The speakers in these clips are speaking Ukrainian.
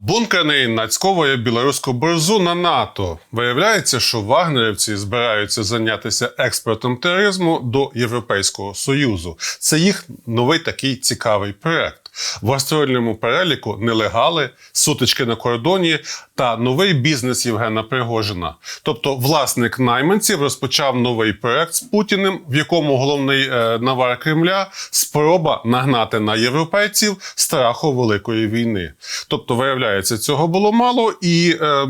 Бункерний нацьковує білоруську борзу на НАТО. Виявляється, що вагнерівці збираються зайнятися експортом тероризму до Європейського Союзу. Це їх новий такий цікавий проект. В гастрольному переліку нелегали, сутички на кордоні та новий бізнес Євгена Пригожина. Тобто, власник найманців розпочав новий проект з Путіним, в якому головний е, навар Кремля спроба нагнати на європейців страху великої війни. Тобто, виявляється, цього було мало, і е,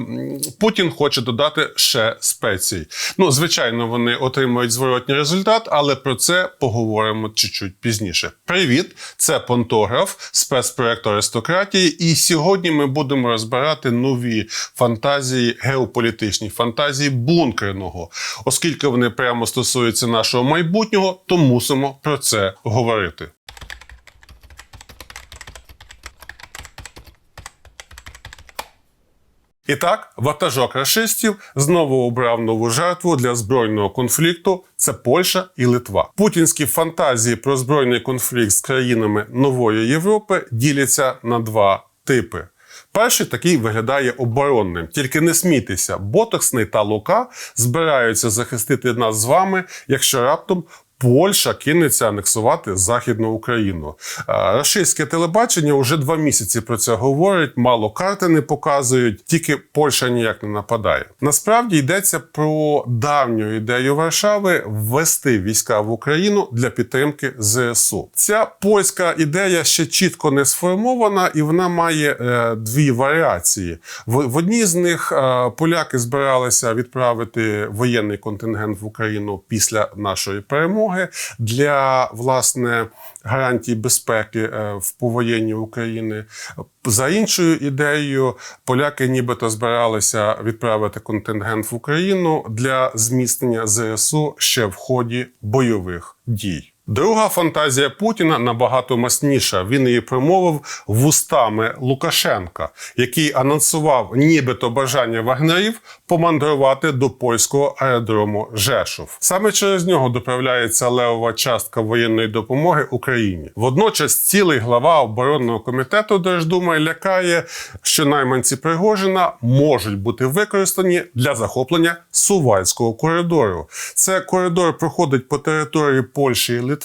Путін хоче додати ще спецій. Ну, звичайно, вони отримують зворотній результат, але про це поговоримо чуть-чуть пізніше. Привіт, це Понтограф, спецпроект аристократії. І сьогодні ми будемо розбирати нові фантазії, геополітичні фантазії бункерного. Оскільки вони прямо стосуються нашого майбутнього, то мусимо про це говорити. І так, ватажок рашистів знову обрав нову жертву для збройного конфлікту. Це Польща і Литва. Путінські фантазії про збройний конфлікт з країнами нової Європи діляться на два типи. Перший такий виглядає оборонним, тільки не смійтеся, ботоксний та лука збираються захистити нас з вами, якщо раптом Польща кинеться анексувати Західну Україну. А, Російське телебачення вже два місяці про це говорить, мало карти не показують, тільки Польща ніяк не нападає. Насправді йдеться про давню ідею Варшави ввести війська в Україну для підтримки ЗСУ. Ця польська ідея ще чітко не сформована, і вона має е, дві варіації. В, в одній з них е, поляки збиралися відправити воєнний контингент в Україну після нашої перемоги для власне гарантій безпеки е, в повоєнні України. За іншою ідеєю, поляки нібито збиралися відправити контингент в Україну для зміцнення ЗСУ ще в ході бойових дій. Друга фантазія Путіна набагато масніша. Він її промовив вустами Лукашенка, який анонсував нібито бажання вагнерів помандрувати до польського аеродрому Жешов. Саме через нього доправляється левова частка воєнної допомоги Україні. Водночас цілий глава оборонного комітету Держдуми лякає, що найманці Пригожина можуть бути використані для захоплення Сувальського коридору. Це коридор проходить по території Польщі і Литви,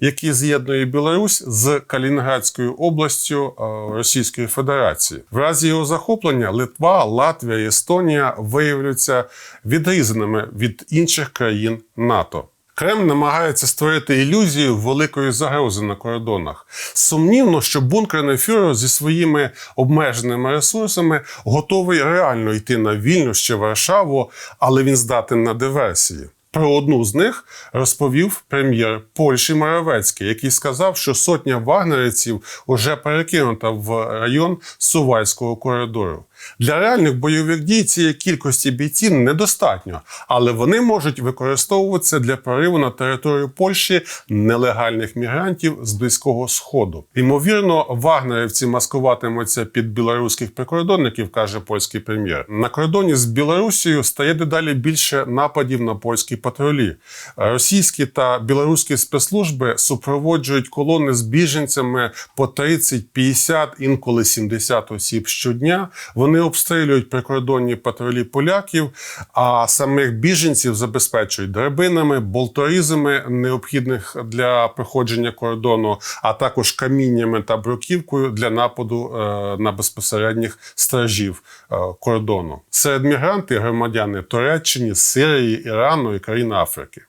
який з'єднує Білорусь з Калінінградською областю е, Російської Федерації. В разі його захоплення Литва, Латвія і Естонія виявляться відрізаними від інших країн НАТО. Кремль намагається створити ілюзію великої загрози на кордонах. Сумнівно, що бункерний фюрер зі своїми обмеженими ресурсами готовий реально йти на Вільнюс чи Варшаву, але він здатен на диверсії. Про одну з них розповів прем'єр Польщі Моровецький, який сказав, що сотня вагнерівців уже перекинута в район Сувальського коридору. Для реальних бойових дій цієї кількості бійців недостатньо, але вони можуть використовуватися для прориву на територію Польщі нелегальних мігрантів з близького сходу. Ймовірно, вагнерівці маскуватимуться під білоруських прикордонників, каже польський прем'єр. На кордоні з Білорусією стає дедалі більше нападів на польські патрулі. Російські та білоруські спецслужби супроводжують колони з біженцями по 30, 50, інколи 70 осіб щодня. Вони обстрілюють прикордонні патрулі поляків, а самих біженців забезпечують драбинами, болторізами, необхідних для проходження кордону, а також каміннями та бруківкою для нападу е, на безпосередніх стражів е, кордону. Серед мігрантів громадяни Туреччини, Сирії, Ірану і країн Африки.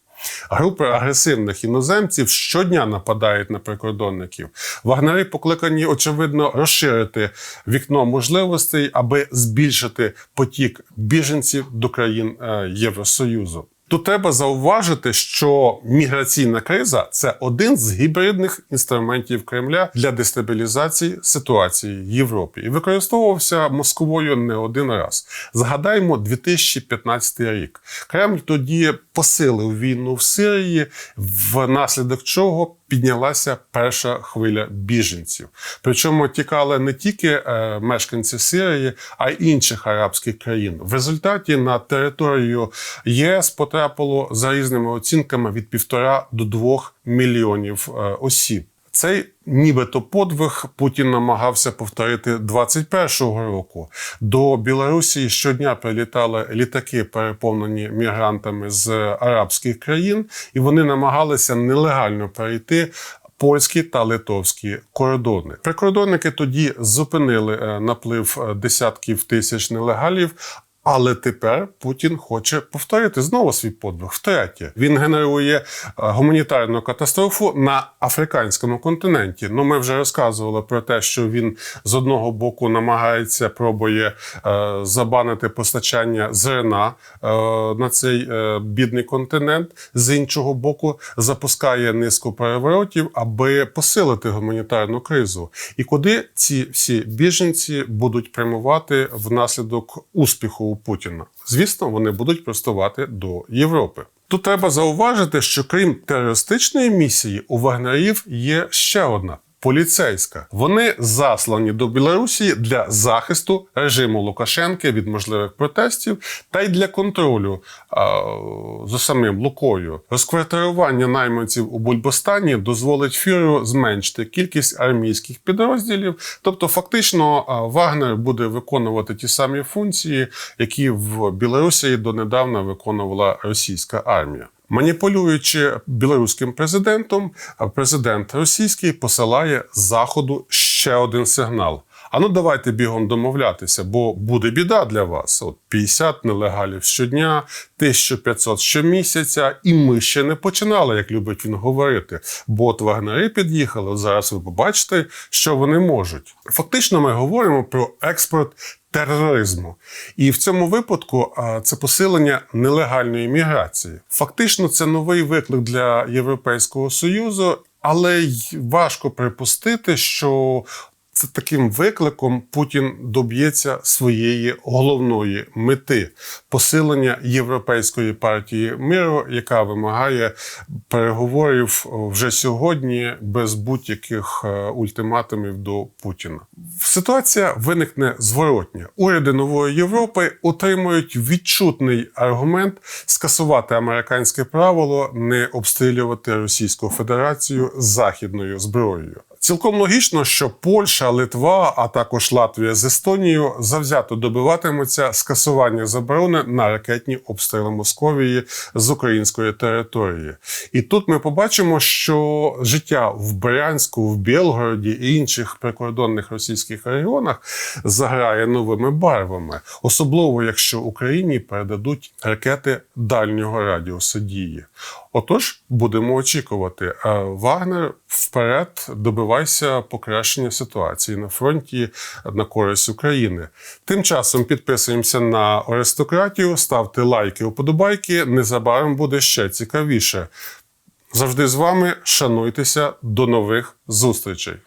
Групи агресивних іноземців щодня нападають на прикордонників. Вагнери покликані, очевидно, розширити вікно можливостей, аби збільшити потік біженців до країн е, Євросоюзу. Тут треба зауважити, що міграційна криза це один з гібридних інструментів Кремля для дестабілізації ситуації в Європі і використовувався Москвою не один раз. Згадаємо 2015 рік. Кремль тоді посилив війну в Сирії, внаслідок чого піднялася перша хвиля біженців. Причому тікали не тільки е, мешканці Сирії, а й інших арабських країн. В результаті на територію ЄС потрапило за різними оцінками від півтора до двох мільйонів е, осіб. Цей нібито подвиг Путін намагався повторити 21-го року. До Білорусі щодня прилітали літаки, переповнені мігрантами з арабських країн, і вони намагалися нелегально перейти. Польські та литовські кордони прикордонники тоді зупинили е, наплив е, десятків тисяч нелегалів. Але тепер Путін хоче повторити знову свій подвиг. Втретє, він генерує е, гуманітарну катастрофу на африканському континенті. Ну, ми вже розказували про те, що він з одного боку намагається пробує е, забанити постачання зерна е, на цей е, бідний континент. З іншого боку, запускає низку переворотів, аби посилити гуманітарну кризу. І куди ці всі біженці будуть прямувати внаслідок успіху у Путіна? Звісно, вони будуть простувати до Європи. Тут треба зауважити, що крім терористичної місії, у вагнерів є ще одна. Поліцейська вони заслані до Білорусі для захисту режиму Лукашенка від можливих протестів та й для контролю а, за самим Лукою. Розквартирування найманців у Бульбостані дозволить фюреру зменшити кількість армійських підрозділів. Тобто, фактично, Вагнер буде виконувати ті самі функції, які в Білорусі донедавна виконувала російська армія. Маніпулюючи білоруським президентом, президент російський посилає заходу ще один сигнал. А ну давайте бігом домовлятися, бо буде біда для вас. От 50 нелегалів щодня, 1500 щомісяця, і ми ще не починали, як любить він говорити. Бо от вагнери під'їхали. Зараз ви побачите, що вони можуть. Фактично, ми говоримо про експорт тероризму. І в цьому випадку це посилення нелегальної міграції. Фактично, це новий виклик для Європейського Союзу, але й важко припустити, що це таким викликом Путін доб'ється своєї головної мети посилення європейської партії миру, яка вимагає переговорів вже сьогодні без будь-яких е, ультиматумів до Путіна. Ситуація виникне зворотня. Уряди нової Європи отримують відчутний аргумент скасувати американське правило не обстрілювати Російську Федерацію західною зброєю. Цілком логічно, що Польща, Литва, а також Латвія з Естонією завзято добиватимуться скасування заборони на ракетні обстріли Московії з української території. І тут ми побачимо, що життя в Брянську, в Білгороді і інших прикордонних російських регіонах заграє новими барвами, особливо якщо Україні передадуть ракети дальнього радіусу дії. Отож, будемо очікувати. Вагнер вперед добивайся покращення ситуації на фронті на користь України. Тим часом підписуємося на аристократію, ставте лайки, уподобайки. Незабаром буде ще цікавіше. Завжди з вами шануйтеся. До нових зустрічей.